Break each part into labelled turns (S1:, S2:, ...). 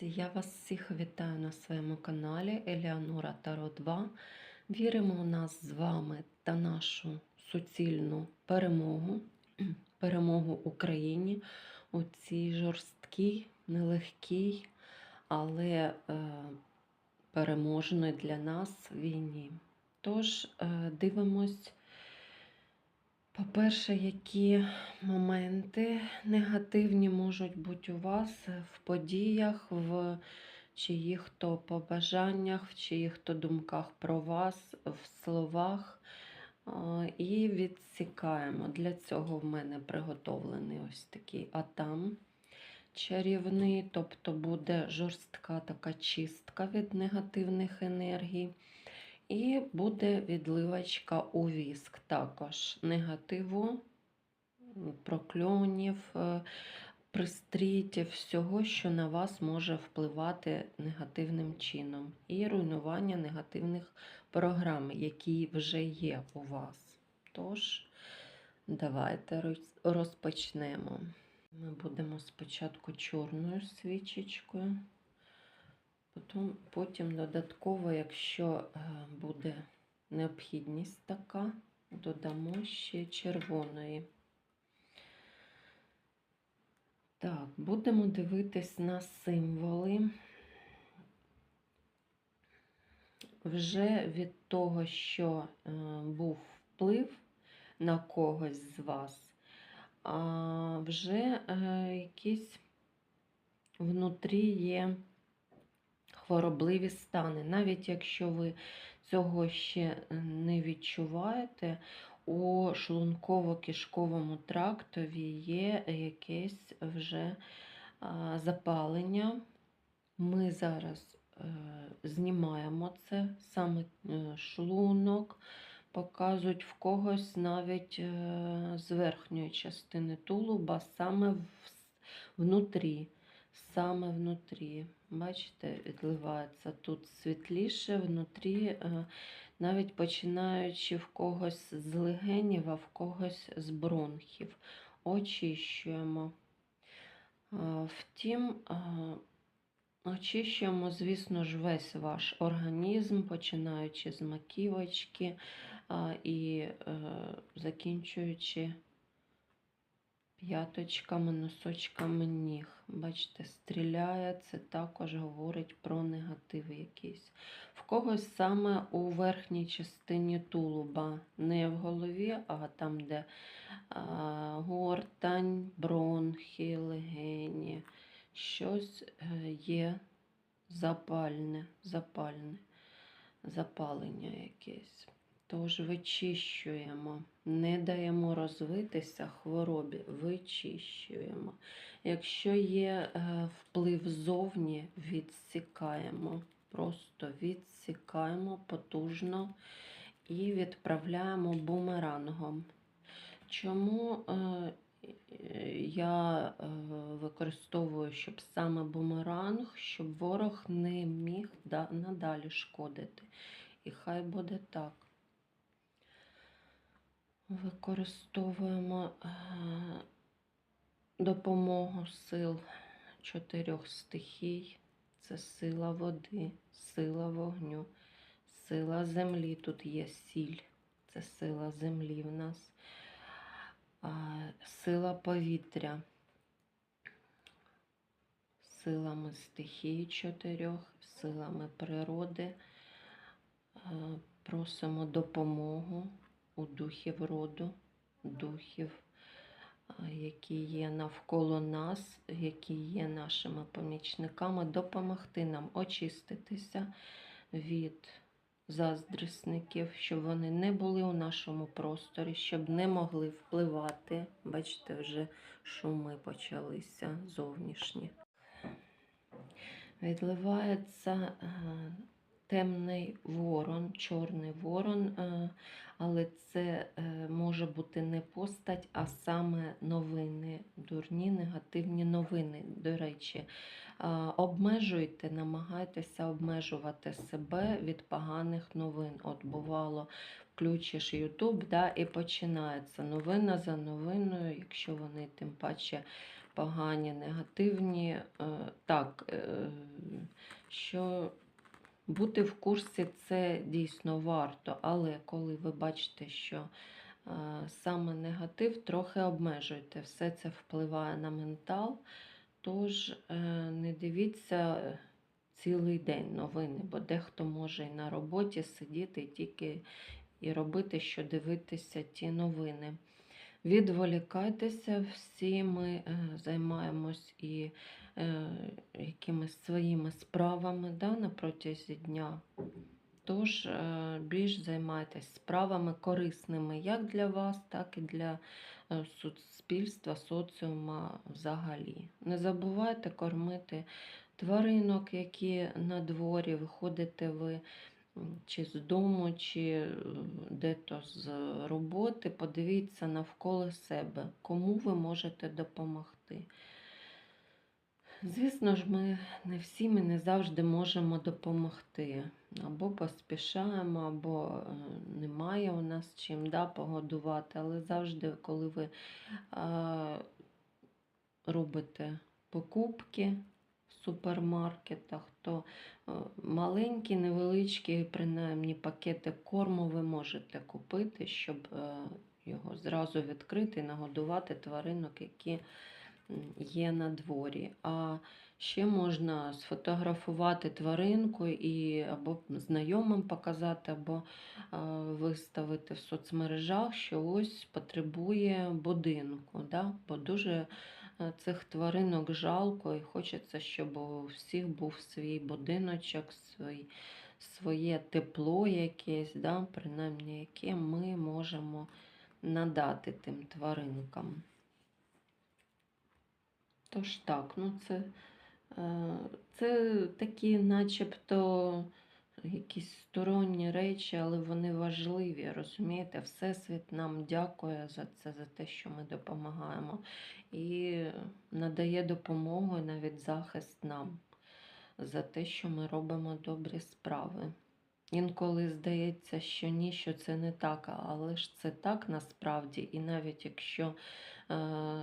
S1: Друзі, Я вас всіх вітаю на своєму каналі Еліанора Таро 2. Віримо в нас з вами та нашу суцільну перемогу, перемогу Україні у цій жорсткій, нелегкій, але е, переможної для нас війні. Тож е, дивимось. По-перше, які моменти негативні можуть бути у вас в подіях, в чиїх-то побажаннях, в чиїх-то думках про вас, в словах. І відсікаємо. Для цього в мене приготовлений ось такий атам чарівний, тобто буде жорстка така чистка від негативних енергій. І буде відливочка у віск. Також негативу, прокльонів, е, пристрітів, всього, що на вас може впливати негативним чином. І руйнування негативних програм, які вже є у вас. Тож, давайте розпочнемо. Ми будемо спочатку чорною свічечкою. Потім, потім додатково, якщо е, буде необхідність така, додамо ще червоної. Так, будемо дивитись на символи. Вже від того, що е, був вплив на когось з вас, а вже е, якісь внутрі є хворобливі стани. Навіть якщо ви цього ще не відчуваєте, у шлунково-кишковому трактові є якесь вже запалення. Ми зараз е, знімаємо це, саме е, шлунок, показують в когось навіть е, з верхньої частини тулуба, саме внутрі саме внутрі. Бачите, відливається тут світліше, внутрі, е, навіть починаючи в когось з легенів, а в когось з бронхів. Очищуємо. Е, Втім, е, очищуємо, звісно ж, весь ваш організм, починаючи з маківочки і закінчуючи п'яточками, носочками ніг. Бачите, стріляє, це також говорить про негатив якийсь. В когось саме у верхній частині тулуба, не в голові, а там, де а, гортань, бронхи, легені. Щось е, є запальне, запальне, запалення якесь. Тож вичищуємо, не даємо розвитися хворобі, вичищуємо. Якщо є е, вплив зовні, відсікаємо, просто відсікаємо потужно і відправляємо бумерангом. Чому е, я е, використовую, щоб саме бумеранг, щоб ворог не міг да- надалі шкодити. І хай буде так. Використовуємо е, допомогу сил чотирьох стихій. Це сила води, сила вогню, сила землі. Тут є сіль, це сила землі в нас, сила повітря, силами стихій чотирьох, силами природи. Е, Просимо допомогу у духів роду, духів, які є навколо нас, які є нашими помічниками, допомогти нам очиститися від заздрісників, щоб вони не були у нашому просторі, щоб не могли впливати. Бачите, вже шуми почалися зовнішні. Відливається е, темний ворон, чорний ворон, е, але це е, може бути не постать, а саме новини, дурні, негативні новини. До речі, Е, обмежуйте, намагайтеся обмежувати себе від поганих новин. От бувало, включиш YouTube, да, і починається новина за новиною, якщо вони тим паче погані, негативні. Так, що бути в курсі це дійсно варто, але коли ви бачите, що е, саме негатив, трохи обмежуйте. Все це впливає на ментал. Тож е, не дивіться е, цілий день новини, бо дехто може і на роботі сидіти тільки і робити, що дивитися ті новини. Відволікайтеся, всі ми займаємось і якимись своїми справами да, на протязі дня. Тож е, більш займайтесь справами корисними як для вас, так і для е, суспільства, соціума взагалі. Не забувайте кормити тваринок, які на дворі, виходите ви чи з дому, чи е, де-то з роботи, подивіться навколо себе, кому ви можете допомогти. Звісно ж, ми не всі ми не завжди можемо допомогти. Або поспішаємо, або е, немає у нас чим да, погодувати. Але завжди, коли ви е, робите покупки в супермаркетах, то е, маленькі, невеличкі, принаймні пакети корму ви можете купити, щоб його зразу відкрити і нагодувати тваринок, які є на дворі. А ще можна сфотографувати тваринку і або знайомим показати, або виставити в соцмережах, що ось потребує будинку. Да? Бо дуже е, цих тваринок жалко і хочеться, щоб у всіх був свій будиночок, свій, своє тепло якесь, да? принаймні, яке ми можемо надати тим тваринкам. Тож так, ну це, е, це такі начебто якісь сторонні речі, але вони важливі, розумієте? Всесвіт нам дякує за це, за те, що ми допомагаємо, і надає допомогу і навіть захист нам за те, що ми робимо добрі справи. Інколи здається, що ні, що це не так, але ж це так насправді, і навіть якщо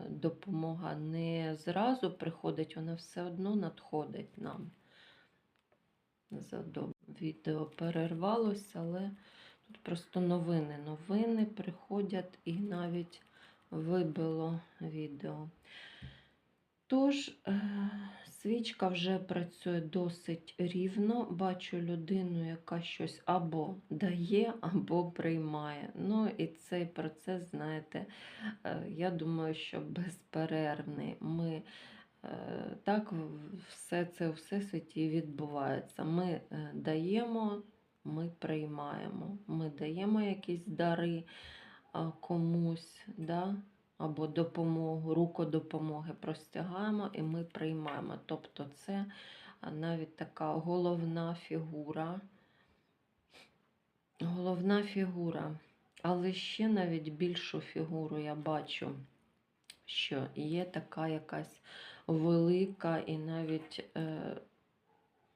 S1: допомога не зразу приходить, вона все одно надходить нам. Відео перервалося, але тут просто новини. Новини приходять і навіть вибило відео. Тож, е, свічка вже працює досить рівно. Бачу людину, яка щось або дає, або приймає. Ну і цей процес, знаєте, е, я думаю, що безперервний. Ми е, так все це у всесвіті відбувається. Ми даємо, ми приймаємо. Ми даємо якісь дари комусь, да? Або допомогу, руку допомоги простягаємо і ми приймаємо. Тобто це навіть така головна фігура. Головна фігура. Але ще навіть більшу фігуру я бачу, що є така якась велика і навіть, е,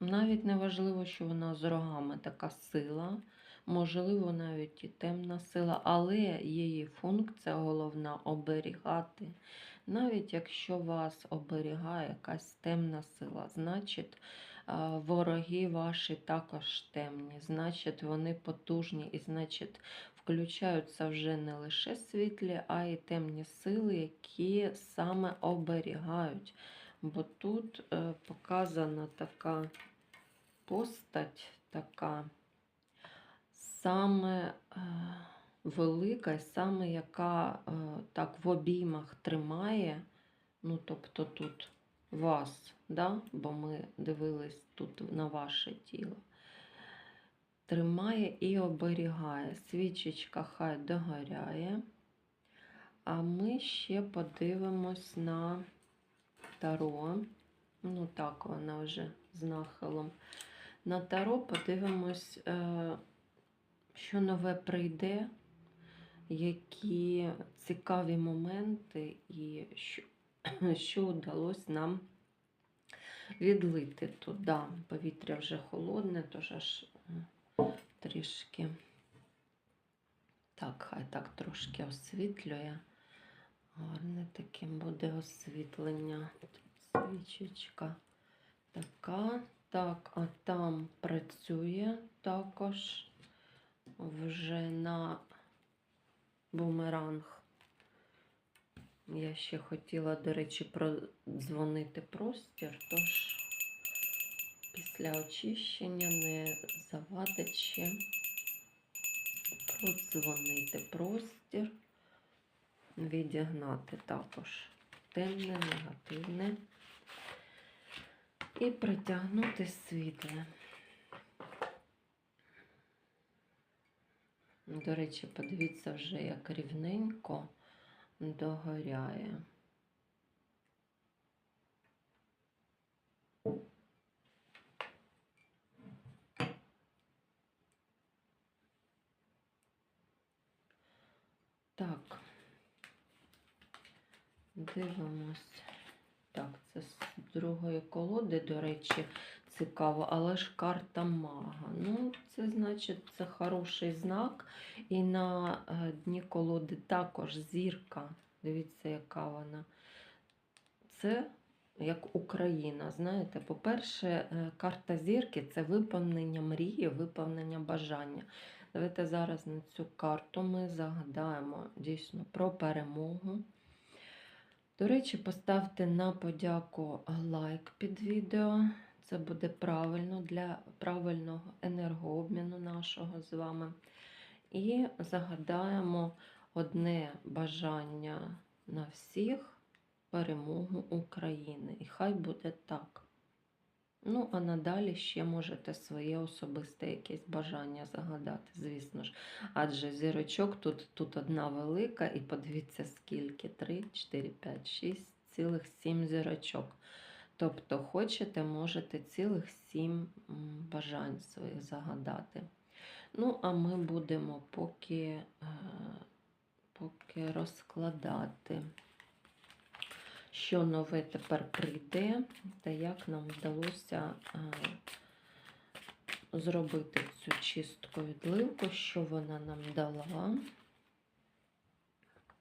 S1: навіть не важливо, що вона з рогами така сила, можливо, навіть і темна сила, але її функція головна оберігати. Навіть якщо вас оберігає якась темна сила, значить вороги ваші також темні, значить вони потужні і значить включаються вже не лише світлі, а й темні сили, які саме оберігають. Бо тут е, показана така постать, така саме е, велика, саме яка е, так в обіймах тримає, ну тобто тут вас, да? бо ми дивились тут на ваше тіло. Тримає і оберігає. Свічечка хай догоряє. А ми ще подивимось на таро. Ну так, вона вже з нахилом. На таро подивимось, е, що нове прийде, які цікаві моменти і що, що вдалося нам відлити туди. Повітря вже холодне, тож аж е, трішки. Так, хай так трошки освітлює. Гарне таке буде освітлення. Тут свічечка така. Так, а там працює також вже на бумеранг. Я ще хотіла, до речі, продзвонити простір, тож після очищення не завадить ще продзвонити простір, відігнати також темне, негативне і притягнути світле. До речі, подивіться вже, як рівненько догоряє. Так, дивимось. Так, це з другої колоди, до речі, цікаво, але ж карта мага. Ну, це значить, це хороший знак. І на е, дні колоди також зірка. Дивіться, яка вона. Це як Україна. Знаєте, по-перше, е, карта зірки це виповнення мрії, виповнення бажання. Давайте зараз на цю карту ми загадаємо дійсно про перемогу. До речі, поставте на подяку лайк під відео. Це буде правильно для правильного енергообміну нашого з вами. І загадаємо одне бажання на всіх перемогу України. І хай буде так. Ну, а надалі ще можете своє особисте якесь бажання загадати, звісно ж. Адже зірочок тут, тут одна велика, і подивіться, скільки: 3, 4, 5, 6, цілих 7 зірочок. Тобто, хочете, можете цілих 7 бажань своїх загадати. Ну, а ми будемо поки, е, поки розкладати що нове тепер прийде, та як нам вдалося е, зробити цю чистку відливку, що вона нам дала.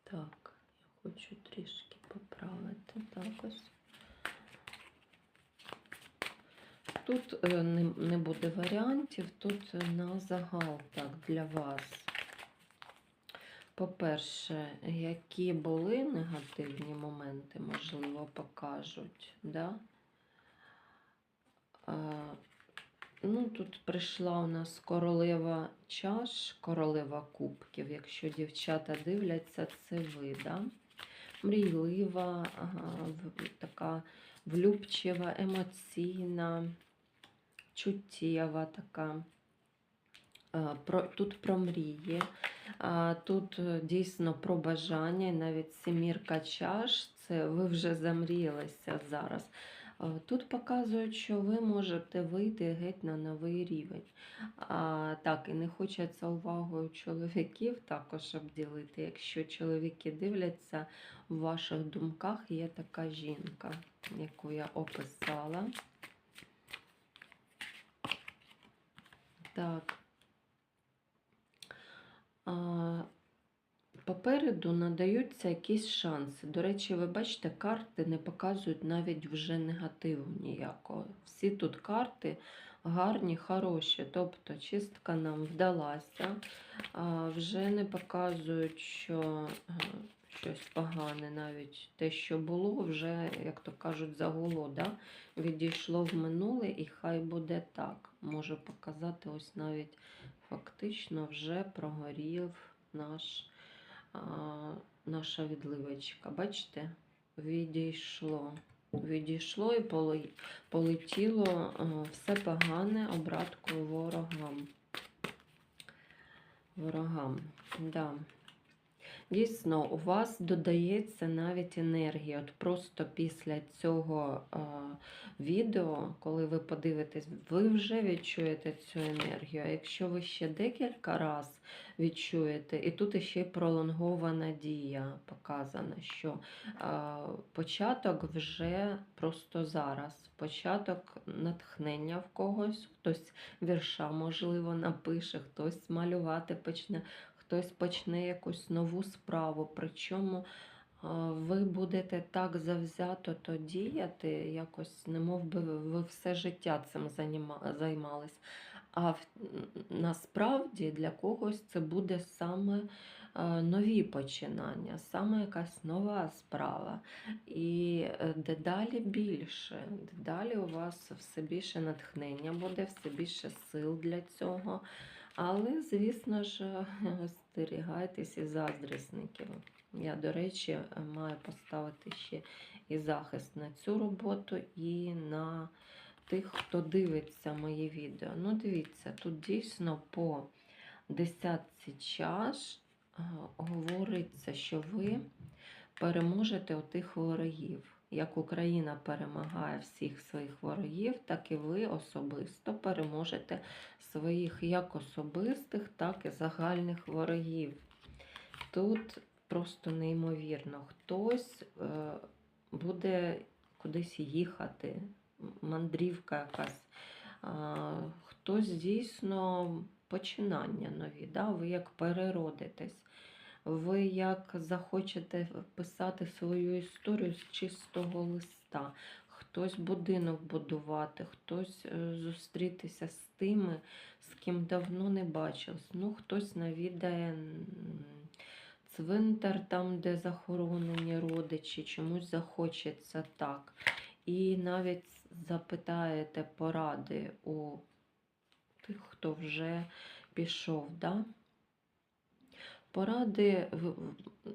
S1: Так, я хочу трішки поправити так ось. Тут е, не, буде варіантів, тут на загал так для вас. По-перше, які були негативні моменти, можливо, покажуть. Да? А, ну, Тут прийшла у нас королева чаш, королева кубків. Якщо дівчата дивляться, це ви. Да? Мрійлива, така влюбчива, емоційна, чуттєва така. Про, Тут про мрії, тут е, дійсно про бажання, навіть семірка чаш, це ви вже замріялися зараз. Тут показують, що ви можете вийти геть на новий рівень. А, Так, і не хочеться увагою чоловіків також обділити. Якщо чоловіки дивляться, в ваших думках є така жінка, яку я описала. Так. Попереду надаються якісь шанси. До речі, ви бачите, карти не показують навіть вже негативу ніякого. Всі тут карти гарні, хороші. Тобто чистка нам вдалася, вже не показують, що е, щось погане, навіть те, що було, вже, як то кажуть, загуло. Да? Відійшло в минуле і хай буде так. Можу показати, ось навіть фактично вже прогорів наш, а, наша відливочка. Бачите, відійшло. Відійшло і полетіло все погане обраткою ворогам. Ворогам, да. Дійсно, у вас додається навіть енергія. От Просто після цього а, відео, коли ви подивитесь, ви вже відчуєте цю енергію. А якщо ви ще декілька разів відчуєте, і тут ще й пролонгована дія показана, що а, початок вже просто зараз. Початок натхнення в когось, хтось вірша, можливо, напише, хтось малювати почне хтось почне якусь нову справу, причому ви будете так завзято то діяти, якось, немов би ви все життя цим займались. А насправді для когось це буде саме нові починання, саме якась нова справа. І е, дедалі більше, дедалі у вас все більше натхнення буде, все більше сил для цього. Але, звісно ж, остерігайтесь і заздрісників. Я, до речі, маю поставити ще і захист на цю роботу, і на тих, хто дивиться мої відео. Ну, дивіться, тут дійсно по десятці чаш е, говориться, що ви переможете отих ворогів. Як Україна перемагає всіх своїх ворогів, так і ви особисто переможете своїх як особистих, так і загальних ворогів. Тут просто неймовірно. Хтось е, буде кудись їхати, мандрівка якась, хтось дійсно починання нові, да? ви як переродитесь. Ви як захочете писати свою історію з чистого листа, хтось будинок будувати, хтось е, зустрітися з тими, з ким давно не бачились. Ну, хтось навідає цвинтар, там, де захоронені родичі, чомусь захочеться так. І навіть запитаєте поради у тих, хто вже пішов. Да? Поради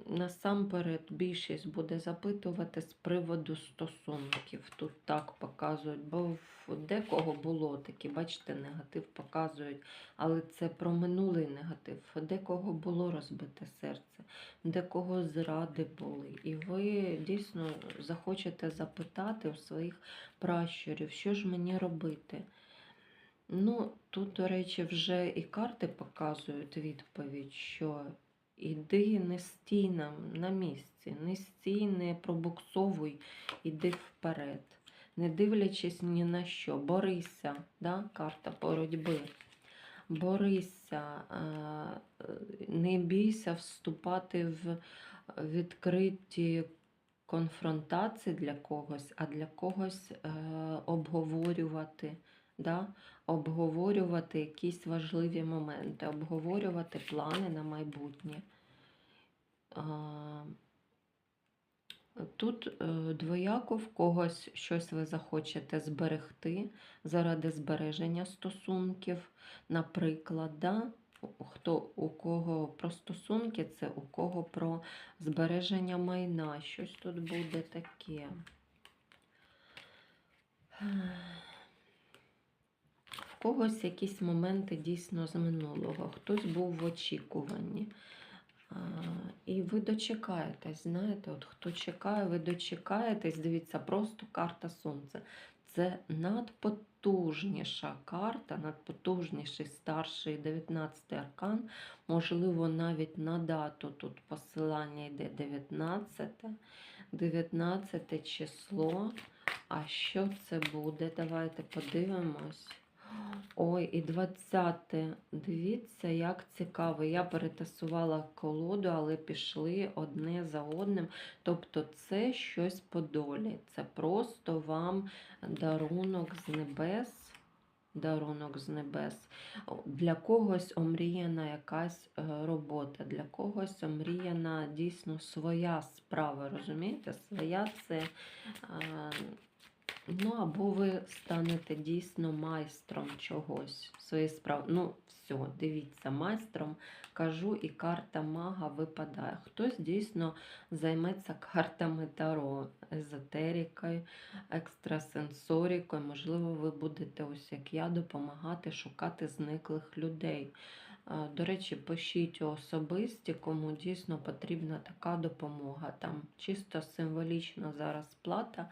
S1: насамперед більшість буде запитувати з приводу стосунків. Тут так показують, бо в декого було такі, бачите, негатив показують, але це про минулий негатив. Декого було розбите серце, декого зради були. І ви дійсно захочете запитати у своїх пращурів, що ж мені робити. Ну, тут, до речі, вже і карти показують відповідь, що іди не стій на, на місці, не стій, не пробуксовуй, іди вперед. Не дивлячись ні на що, борися, да? карта боротьби. Борися, е, не бійся вступати в відкриті конфронтації для когось, а для когось е, обговорювати. Да? обговорювати якісь важливі моменти, обговорювати плани на майбутнє. Тут е, двояко в когось щось ви захочете зберегти заради збереження стосунків, наприклад, да? Хто у кого про стосунки, це у кого про збереження майна. Щось тут буде таке. Когось якісь моменти дійсно з минулого, хтось був в очікуванні. І ви дочекаєтесь, знаєте, от хто чекає, ви дочекаєтесь, дивіться, просто карта Сонця. Це надпотужніша карта, надпотужніший старший 19 аркан. Можливо, навіть на дату тут посилання йде 19, 19 число. А що це буде? Давайте подивимось. Ой, і 20. Дивіться, як цікаво. Я перетасувала колоду, але пішли одне за одним. Тобто це щось по долі. Це просто вам дарунок з небес. Дарунок з небес. Для когось омріяна якась е, робота, для когось омріяна дійсно своя справа. Розумієте? Своя це. Ну, або ви станете дійсно майстром чогось своєї справи. Ну, все, дивіться, майстром кажу, і карта мага випадає. Хтось дійсно займеться картами Таро, езотерикою, екстрасенсорікою. Можливо, ви будете, ось як я, допомагати шукати зниклих людей. До речі, пишіть особисті, кому дійсно потрібна така допомога. Там чисто символічна зараз плата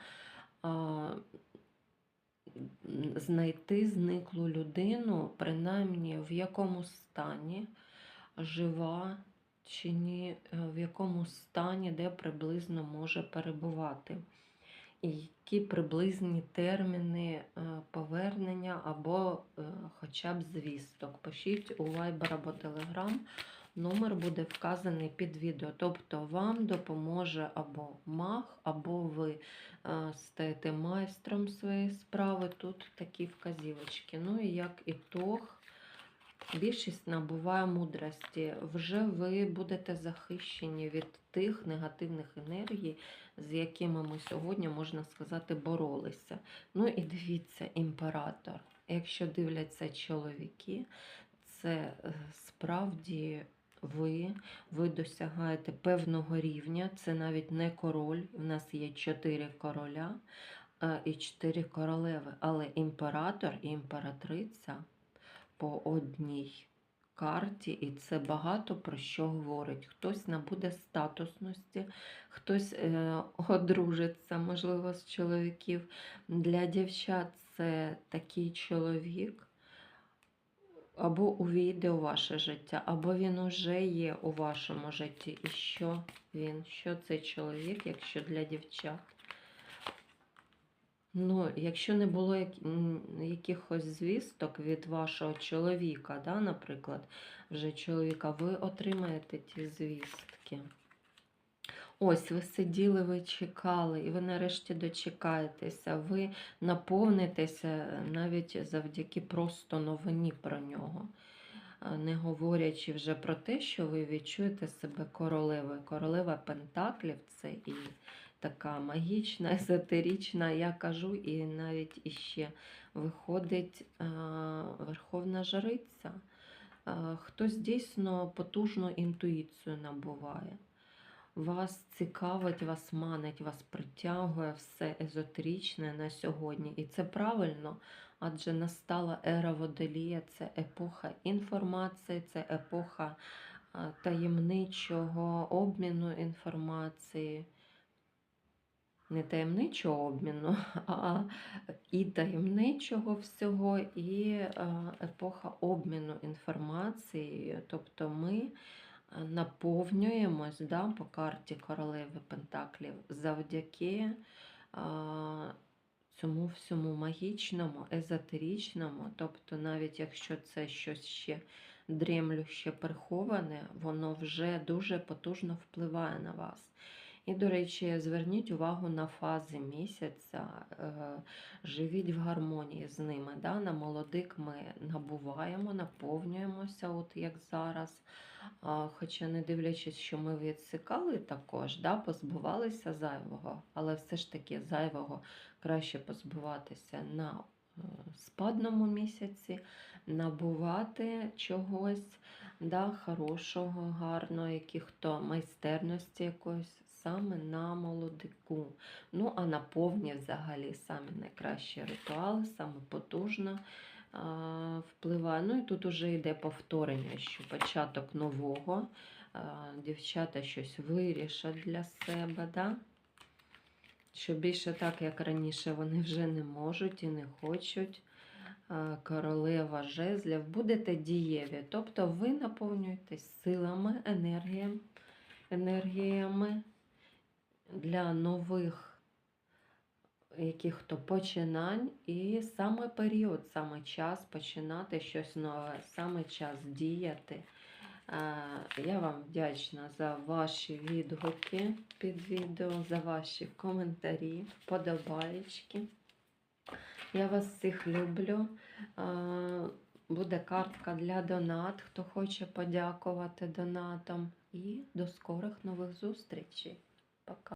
S1: знайти зниклу людину, принаймні в якому стані жива чи ні, е, в якому стані, де приблизно може перебувати. І які приблизні терміни е, повернення або е, хоча б звісток. Пишіть у Viber або Telegram. Номер буде вказаний під відео. Тобто вам допоможе або маг, або ви е, стаєте майстром своєї справи. Тут такі вказівочки. Ну і як ітог. Більшість набуває мудрості. Вже ви будете захищені від тих негативних енергій, з якими ми сьогодні, можна сказати, боролися. Ну і дивіться, імператор. Якщо дивляться чоловіки, це е, справді ви, ви досягаєте певного рівня. Це навіть не король. У нас є чотири короля е, і чотири королеви. Але імператор і імператриця по одній карті, і це багато про що говорить. Хтось набуде статусності, хтось е, одружиться, можливо, з чоловіків. Для дівчат це такий чоловік. Або увійде у ваше життя, або він уже є у вашому житті. І що він? Що цей чоловік, якщо для дівчат? Ну, якщо не було як- якихось звісток від вашого чоловіка, да, наприклад, вже чоловіка, ви отримаєте ті звістки. Ось, ви сиділи, ви чекали, і ви нарешті дочекаєтеся, ви наповнитеся навіть завдяки просто новині про нього. Не говорячи вже про те, що ви відчуєте себе королевою. Королева Пентаклів це і така магічна, езотерична, я кажу, і навіть іще виходить а, Верховна Жриця. Хтось дійсно потужну інтуїцію набуває. Вас цікавить, вас манить, вас притягує все езотеричне на сьогодні. І це правильно, адже настала ера водолія, це епоха інформації, це епоха таємничого обміну інформації. Не таємничого обміну, а і таємничого всього, і епоха обміну інформацією. Тобто ми наповнюємось да, по карті королеви Пентаклів завдяки а, цьому всьому магічному, езотеричному. Тобто, навіть якщо це щось ще дремлюще приховане, воно вже дуже потужно впливає на вас. І, до речі, зверніть увагу на фази місяця, е, живіть в гармонії з ними. Да? На молодик ми набуваємо, наповнюємося, от як зараз. Хоча, не дивлячись, що ми відсикали також, да, позбувалися зайвого, але все ж таки зайвого краще позбуватися на е, спадному місяці, набувати чогось да, хорошого, гарного, яких то майстерності якоїсь саме на молодику. Ну, а на повні взагалі самі найкращі ритуали, саме потужно впливає. Ну і тут уже йде повторення, що початок нового. Дівчата щось вирішать для себе. Да? Що більше так, як раніше, вони вже не можуть і не хочуть. Королева жезлів, будете дієві. Тобто ви наповнюєтесь силами, енергіями, енергіями для нових яких-то починань, і саме період, саме час починати щось нове, саме час діяти. Я вам вдячна за ваші відгуки під відео, за ваші коментарі, вподобаєчки. Я вас всіх люблю. Буде картка для донат, хто хоче подякувати донатам. І до скорих нових зустрічей. Пока.